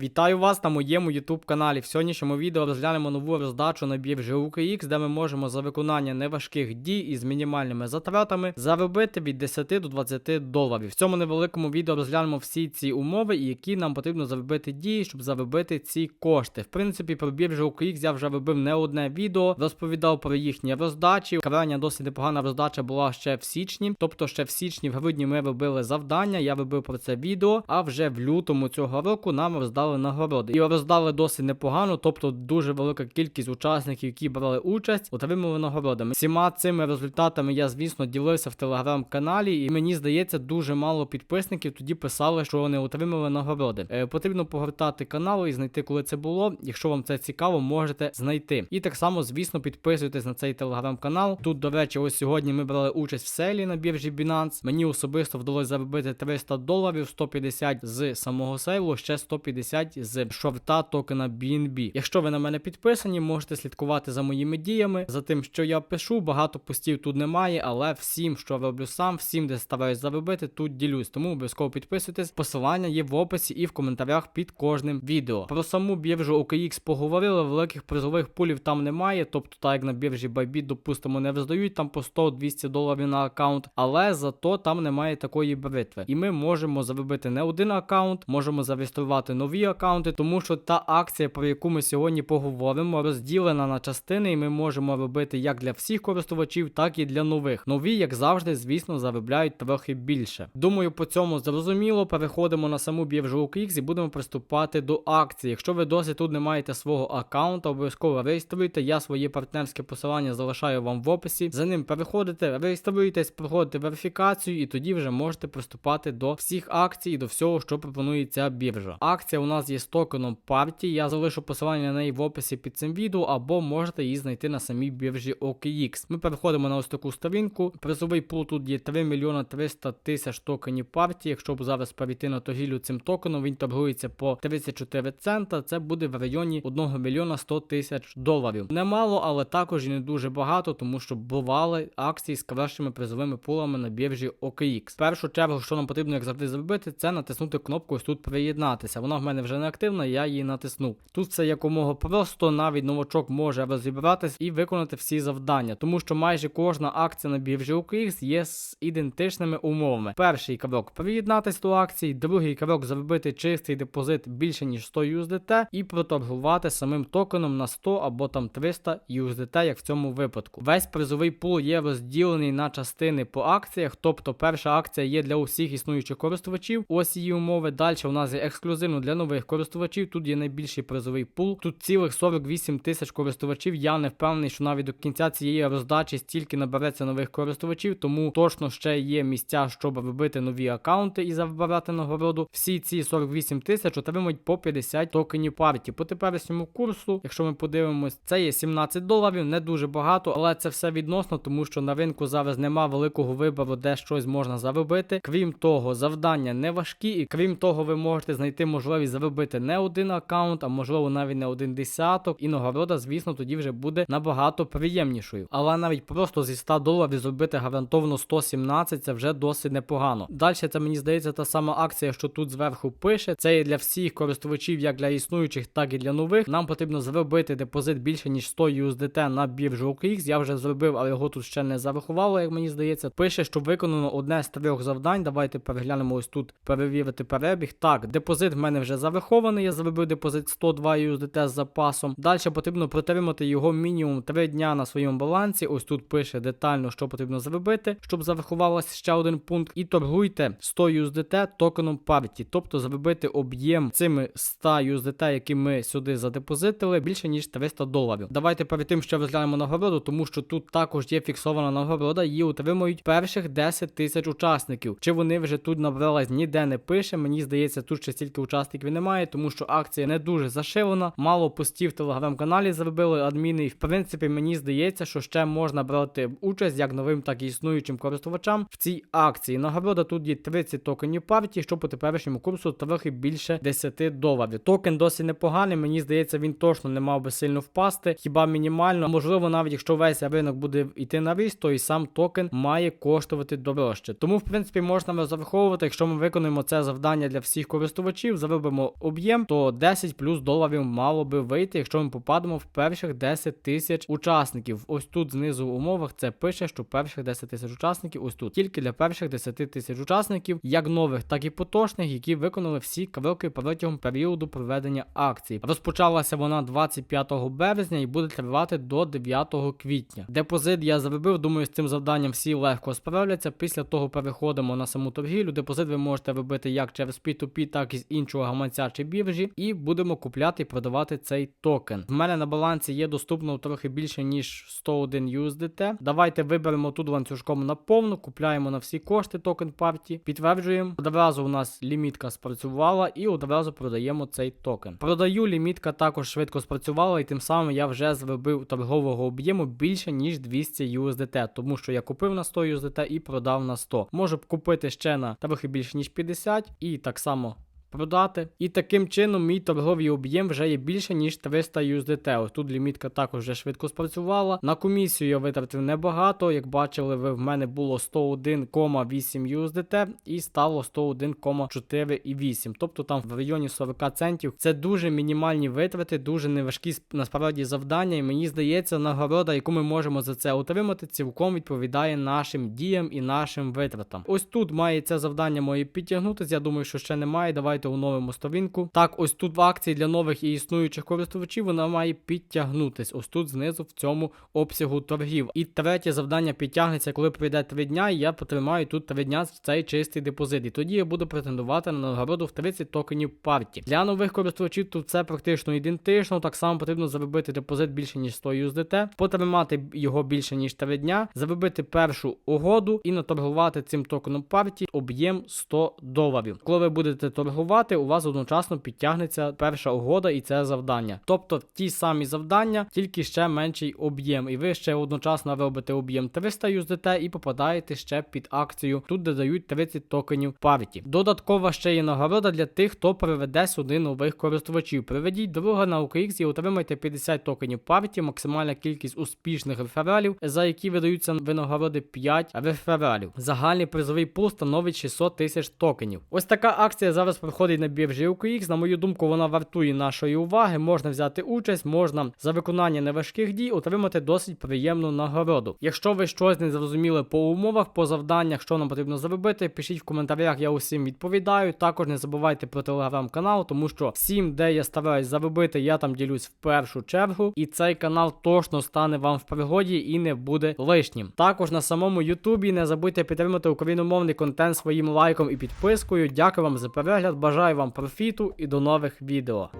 Вітаю вас на моєму YouTube каналі. В сьогоднішньому відео розглянемо нову роздачу на біржі UKX, де ми можемо за виконання неважких дій із мінімальними затратами заробити від 10 до 20 доларів. В цьому невеликому відео розглянемо всі ці умови і які нам потрібно заробити дії, щоб заробити ці кошти. В принципі, про біржу UKX я вже робив не одне відео, розповідав про їхні роздачі. Крайня досить непогана роздача була ще в січні, тобто ще в січні, в грудні ми робили завдання. Я робив про це відео. А вже в лютому цього року нам роздали нагороди. І роздали досить непогано, тобто дуже велика кількість учасників, які брали участь, отримали нагородами. Всіма цими результатами я, звісно, ділився в телеграм-каналі, і мені здається, дуже мало підписників тоді писали, що вони отримали нагороди. Е, потрібно погортати канал і знайти, коли це було. Якщо вам це цікаво, можете знайти. І так само, звісно, підписуйтесь на цей телеграм-канал. Тут, до речі, ось сьогодні ми брали участь в селі на біржі Binance. Мені особисто вдалося заробити 300 доларів, 150 з самого сейлу, ще 150 з шорта токена BNB. Якщо ви на мене підписані, можете слідкувати за моїми діями, за тим, що я пишу. Багато постів тут немає, але всім, що роблю сам, всім, де стараюсь заробити, тут ділюсь. Тому обов'язково підписуйтесь. Посилання є в описі і в коментарях під кожним відео. Про саму біржу OKX поговорили. Великих призових пулів там немає. Тобто, так як на біржі Bybit, допустимо, не роздають там по 100-200 доларів на аккаунт, але зато там немає такої бритви. І ми можемо заробити не один аккаунт, можемо зареєструвати нові аккаунти, тому що та акція, про яку ми сьогодні поговоримо, розділена на частини, і ми можемо робити як для всіх користувачів, так і для нових. Нові, як завжди, звісно, заробляють трохи більше. Думаю, по цьому зрозуміло. Переходимо на саму біржу OKX і будемо приступати до акції. Якщо ви досі тут не маєте свого аккаунта, обов'язково реєструйте. Я своє партнерське посилання залишаю вам в описі. За ним переходите, реєструєтесь, проходите верифікацію, і тоді вже можете приступати до всіх акцій і до всього, що пропонує ця біржа. Акція у нас є з токеном партії. Я залишу посилання на неї в описі під цим відео, або можете її знайти на самій біржі OKX. Ми переходимо на ось таку сторінку. Призовий пул тут є 3 мільйона 300 тисяч токенів партії. Якщо б зараз перейти на торгівлю цим токеном, він торгується по 34 цента. Це буде в районі 1 мільйона 100 тисяч доларів. Немало, але також і не дуже багато, тому що бували акції з кращими призовими пулами на біржі OKX. В першу чергу, що нам потрібно, як завжди, зробити, це натиснути кнопку ось тут приєднатися. Вона в мене вже не активна, я її натиснув. Тут все якомога просто, навіть новачок може розібратись і виконати всі завдання, тому що майже кожна акція на біржі OKX є з ідентичними умовами. Перший крок приєднатись до акції, другий крок заробити чистий депозит більше ніж 100 USDT і проторгувати самим токеном на 100 або там 300 USDT, як в цьому випадку. Весь призовий пул є розділений на частини по акціях, тобто перша акція є для усіх існуючих користувачів. Ось її умови. Далі у нас є ексклюзивно для нових користувачів. Тут є найбільший призовий пул. Тут цілих 48 тисяч користувачів. Я не впевнений, що навіть до кінця цієї роздачі стільки набереться нових користувачів, тому точно ще є місця, щоб робити нові аккаунти і забирати нагороду. Всі ці 48 тисяч отримують по 50 токенів партії. По теперішньому курсу, якщо ми подивимось, це є 17 доларів, не дуже багато, але це все відносно, тому що на ринку зараз нема великого вибору, де щось можна заробити. Крім того, завдання не важкі, і крім того, ви можете знайти можливість заробити не один аккаунт, а можливо навіть не один десяток. І нагорода, звісно, тоді вже буде набагато приємнішою. Але навіть просто зі 100 доларів зробити гарантовано 117 це вже досить непогано. Далі це мені здається та сама акція, що тут зверху пише. Це є для всіх користувачів, як для існуючих, так і для нових. Нам потрібно зробити депозит більше ніж 100 USDT на біржу OKX. Я вже зробив, але його тут ще не зарахувало, як мені здається. Пише, що виконано одне з трьох завдань. Давайте переглянемо ось тут перевірити перебіг. Так, депозит в мене вже зарахований. Я зробив депозит 102 USDT з запасом. Далі потрібно протримати його мінімум 3 дня на своєму балансі. Ось тут пише детально, що потрібно зробити, щоб зарахувалося ще один пункт. І торгуйте 100 USDT токеном партії, тобто зробити об'єм цими 100 USDT, які ми сюди задепозитили, більше ніж 300 доларів. Давайте перед тим ще розглянемо нагороду, тому що тут також є фіксована нагорода, її отримують перших 10 тисяч учасників. Чи вони вже тут набрались, ніде не пише. Мені здається, тут ще стільки учасників немає, тому що акція не дуже зашивана. Мало постів в телеграм-каналі зробили адміни. І в принципі, мені здається, що ще можна брати участь як новим, так і існуючим користувачам в цій акції. Нагорода тут є 30 токенів партії, що по теперішньому курсу трохи більше 10 доларів. Токен досить непоганий. Мені здається, він точно не мав би сильно впасти, хіба мінімально. Можливо, навіть якщо весь ринок буде йти на ріст, то і сам токен має коштувати дорожче. Тому, в принципі, можна розраховувати, якщо ми виконуємо це завдання для всіх користувачів, заробимо об'єм, то 10 плюс доларів мало би вийти, якщо ми попадемо в перших 10 тисяч учасників. Ось тут знизу в умовах це пише, що перших 10 тисяч учасників, ось тут тільки для перших 10 тисяч учасників, як нових, так і поточних, які виконали всі кроки протягом періоду проведення акції. Розпочалася вона 25 березня і буде тривати до 9 квітня. Депозит я заробив. Думаю, з цим завданням всі легко справляться. Після того переходимо на саму торгівлю. Депозит ви можете робити як через P2P, так і з іншого гаманця чи біржі, і будемо купляти і продавати цей токен. В мене на балансі є доступно трохи більше ніж 101 USDT. Давайте виберемо тут ланцюжком на повну, купляємо на всі кошти токен партії, підтверджуємо. Одразу у нас лімітка спрацювала і одразу продаємо цей токен. Продаю, лімітка також швидко спрацювала, і тим самим я вже зробив торгового об'єму більше ніж 200 USDT, тому що я купив на 100 USDT і продав на 100. Можу купити ще на трохи більше ніж 50 і так само. Продати. І таким чином мій торговий об'єм вже є більше, ніж 300 USDT. Ось тут лімітка також вже швидко спрацювала. На комісію я витратив небагато. Як бачили, ви в мене було 101,8 USDT і стало 101,4,8. Тобто там в районі 40 центів. Це дуже мінімальні витрати, дуже неважкі насправді завдання. І мені здається, нагорода, яку ми можемо за це отримати, цілком відповідає нашим діям і нашим витратам. Ось тут має це завдання моє підтягнутися. Я думаю, що ще немає. Давайте оновимо сторінку. Так, ось тут в акції для нових і існуючих користувачів вона має підтягнутись. Ось тут знизу в цьому обсягу торгів. І третє завдання підтягнеться, коли пройде 3 дня, і я потримаю тут 3 дня в цей чистий депозит. І тоді я буду претендувати на нагороду в 30 токенів партії. Для нових користувачів тут це практично ідентично. Так само потрібно заробити депозит більше ніж 100 USDT, потримати його більше ніж 3 дня, заробити першу угоду і наторгувати цим токеном партії об'єм 100 доларів. Коли ви будете торгувати, у вас одночасно підтягнеться перша угода і це завдання. Тобто ті самі завдання, тільки ще менший об'єм. І ви ще одночасно робите об'єм 300 USDT і попадаєте ще під акцію, тут де дають 30 токенів партії. Додаткова ще є нагорода для тих, хто приведе сюди нових користувачів. Приведіть друга на OKX і отримайте 50 токенів партії, максимальна кількість успішних рефералів, за які видаються винагороди 5 рефералів. Загальний призовий пул становить 600 тисяч токенів. Ось така акція зараз проходить на біржі OKX. На мою думку, вона вартує нашої уваги. Можна взяти участь, можна за виконання неважких дій отримати досить приємну нагороду. Якщо ви щось не зрозуміли по умовах, по завданнях, що нам потрібно зробити, пишіть в коментарях, я усім відповідаю. Також не забувайте про телеграм-канал, тому що всім, де я стараюсь заробити, я там ділюсь в першу чергу. І цей канал точно стане вам в пригоді і не буде лишнім. Також на самому Ютубі не забудьте підтримати україномовний контент своїм лайком і підпискою. Дякую вам за перегляд, бажаю вам профіту і до нових відео.